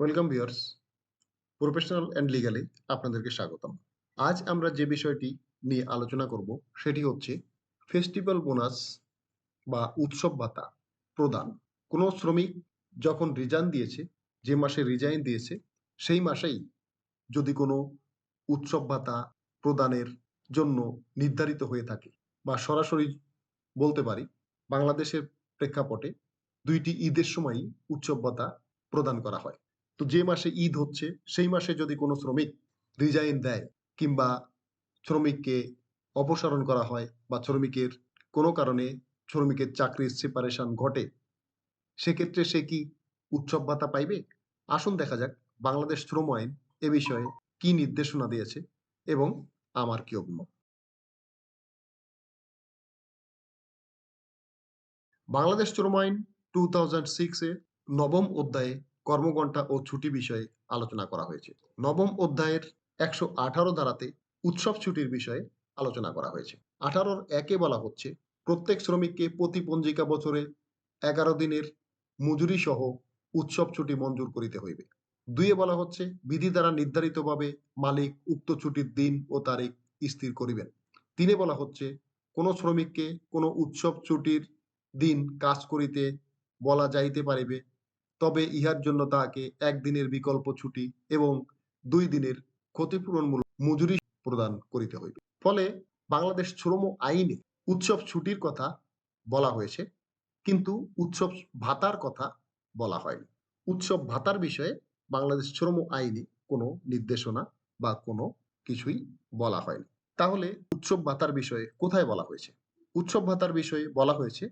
Welcome viewers professional and লিগালে আপনাদেরকে স্বাগতম। আজ আমরা যে বিষয়টি নিয়ে আলোচনা করব, সেটি হচ্ছে ফেস্টিভ্যাল বোনাস বা উৎসব ভাতা প্রদান। কোনো শ্রমিক যখন রিজাইন দিয়েছে, যে মাসে রিজাইন দিয়েছে, সেই মাসেই যদি কোনো উৎসব ভাতা প্রদানের জন্য নির্ধারিত হয়ে থাকে বা সরাসরি বলতে পারি, বাংলাদেশের প্রেক্ষাপটে দুইটি ঈদের সময়ই উৎসব ভাতা প্রদান করা হয়। তো যে মাসে ঈদ হচ্ছে, সেই মাসে যদি কোনো শ্রমিক রিজাইন দেয় কিংবা শ্রমিককে অপসারণ করা হয় বা শ্রমিকের কোনো কারণে শ্রমিকের চাকরির সেপারেশন ঘটে, সেক্ষেত্রে সে কি উৎসব ভাতা পাইবে? আসুন দেখা যাক বাংলাদেশ শ্রম আইন এ বিষয়ে কি নির্দেশনা দিয়েছে এবং আমার কি অভিমত। বাংলাদেশ শ্রম আইন টু থাউজেন্ড সিক্সে নবম অধ্যায়ে কর্মঘণ্টা ও ছুটি বিষয়ে আলোচনা করা হয়েছে। নবম অধ্যায়ের একশো আঠারো ধারাতে উৎসব ছুটির বিষয়ে আলোচনা করা হয়েছে। আঠারোর একে বলা হচ্ছে, প্রত্যেক শ্রমিককে প্রতি পঞ্জিকা বছরে এগারো দিনের মজুরি সহ উৎসব ছুটি মঞ্জুর করিতে হইবে। দুইয়ে বলা হচ্ছে, বিধি দ্বারা নির্ধারিতভাবে মালিক উক্ত ছুটির দিন ও তারিখ স্থির করিবেন। তিনে বলা হচ্ছে, কোনো শ্রমিককে কোনো উৎসব ছুটির দিন কাজ করিতে বলা যাইতে পারিবে তবে ইহার জন্য তাহাকে একদিনের বিকল্প ছুটি এবং দুই দিনের ক্ষতিপূরণমূলক মজুরি প্রদান করিতে হইবে। ফলে বাংলাদেশ শ্রম আইনে উৎসব ছুটির কথা বলা হয়েছে, কিন্তু উৎসব ভাতার কথা বলা হয়নি। উৎসব ভাতার বিষয়ে বাংলাদেশ শ্রম আইনে কোনো নির্দেশনা বা কোনো কিছুই বলা হয়নি। তাহলে উৎসব ভাতার বিষয়ে কোথায় বলা হয়েছে? উৎসব ভাতার বিষয়ে বলা হয়েছে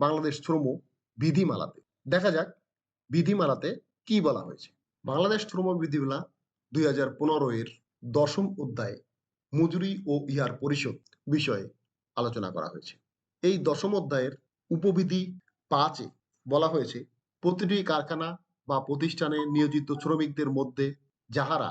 বাংলাদেশ শ্রম বিধিমালাতে। দেখা যাক বিধিমালাতে কি বলা হয়েছে? বাংলাদেশ শ্রম বিধিমালা দুই হাজার পনেরো এর দশম অধ্যায়ে মজুরি ও ইহার পরিশোধ বিষয়ে আলোচনা করা হয়েছে। এই দশম অধ্যায়ের উপবিধি পাঁচে বলা হয়েছে, প্রতিটি কারখানা বা প্রতিষ্ঠানে নিয়োজিত শ্রমিকদের মধ্যে যাহারা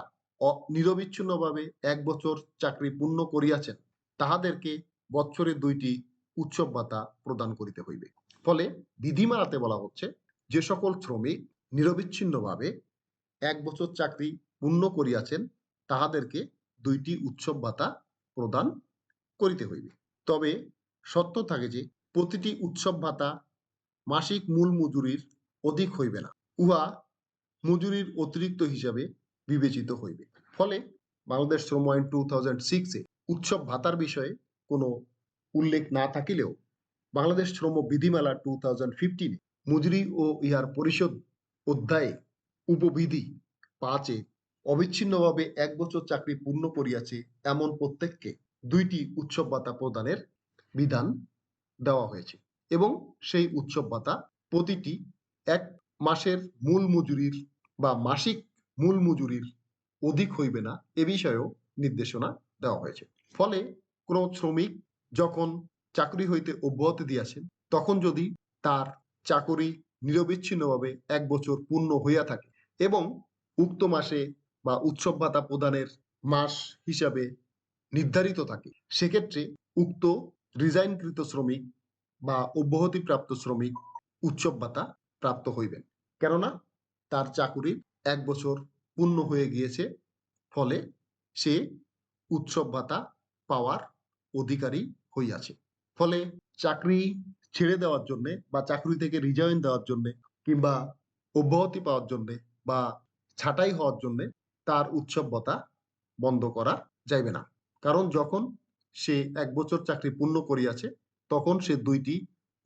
নিরবিচ্ছিন্নভাবে এক বছর চাকরি পূর্ণ করিয়াছেন, তাহাদেরকে বৎসরে দুইটি উৎসব ভাতা প্রদান করিতে হইবে। ফলে বিধিমালাতে বলা হচ্ছে যে সকল শ্রমিক নিরবিচ্ছিন্নভাবে এক বছর চাকরি পূর্ণ করিয়াছেন, তাহাদেরকে দুইটি উৎসব ভাতা প্রদান করিতে হইবে। তবে সত্য থাকে যে, প্রতিটি উৎসব ভাতা মাসিক মূল মজুরির অধিক হইবে না, উহা মজুরির অতিরিক্ত হিসাবে বিবেচিত হইবে। ফলে বাংলাদেশ শ্রম আইন টু থাউজেন্ড সিক্সে উৎসব ভাতার বিষয়ে কোনো উল্লেখ না থাকিলেও বাংলাদেশ শ্রম বিধিমালা টু থাউজেন্ড ফিফটিনে মজুরি ও ইহার পরিশোধ অধ্যায়ে উপবিধি পাঁচে, অবিচ্ছিন্নভাবে এক বছর চাকরি পূর্ণ করিয়াছে এমন প্রত্যেককে দুইটি উৎসব ভাতা প্রদানের বিধান দেওয়া হয়েছে এবং সেই উৎসব ভাতা প্রতিটি এক মাসের মূল মজুরির বা মাসিক মূল মজুরির অধিক হইবে না এ বিষয়েও নির্দেশনা দেওয়া হয়েছে। ফলে কোনো শ্রমিক যখন চাকরি হইতে অব্যাহতি দিয়াছেন, তখন যদি তার চাকরি নিরবিচ্ছিন্নভাবে এক বছর পূর্ণ হইয়া থাকে এবং উক্ত মাসে বা উৎসব ভাতা প্রদানের মাস হিসাবে নির্ধারিত থাকে। সেক্ষেত্রে উক্ত রিজাইনকৃত শ্রমিক বা অব্যাহতিপ্রাপ্ত শ্রমিক উৎসব ভাতা প্রাপ্ত হইবেন। কেননা তার চাকুরির এক বছর পূর্ণ হয়ে গিয়েছে, ফলে সে উৎসব ভাতা পাওয়ার অধিকারী হইয়াছে। ফলে চাকরি ছেড়ে দেওয়ার জন্য বা চাকরি থেকে রিজাইন দেওয়ার জন্য কিংবা অব্যাহতি পাওয়ার জন্য বা ছাঁটাই হওয়ার জন্য তার উৎসব ভাতা বন্ধ করা যাইবে না। কারণ যখন সে এক বছর চাকরি পূর্ণ করিয়াছে, তখন সে দুইটি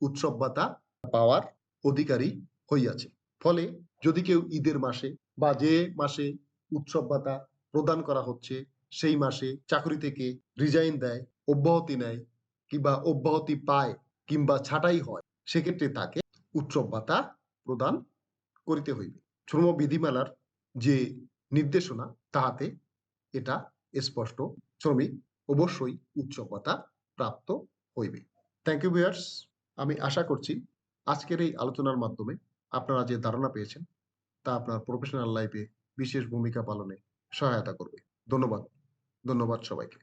উৎসব ভাতা পাওয়ার অধিকারী হইয়াছে। ফলে যদি কেউ ঈদের মাসে বা যে মাসে উৎসব ভাতা প্রদান করা হচ্ছে, সেই মাসে চাকরি থেকে রিজাইন দেয়, অব্যাহতি নেয় কিংবা অব্যাহতি পায় কিংবা ছাঁটাই হয়, সেক্ষেত্রে তাকে উৎসব ভাতা প্রদান করিতে হইবে। শ্রম বিধিমালার যে নির্দেশনা, তাহাতে এটা স্পষ্ট। শ্রমিক অবশ্যই উৎসব ভাতা প্রাপ্ত হইবে। থ্যাংক ইউ ভিউয়ার্স আমি আশা করছি আজকের এই আলোচনার মাধ্যমে আপনারা যে ধারণা পেয়েছেন, তা আপনার প্রফেশনাল লাইফে বিশেষ ভূমিকা পালনে সহায়তা করবে। ধন্যবাদ। ধন্যবাদ সবাইকে।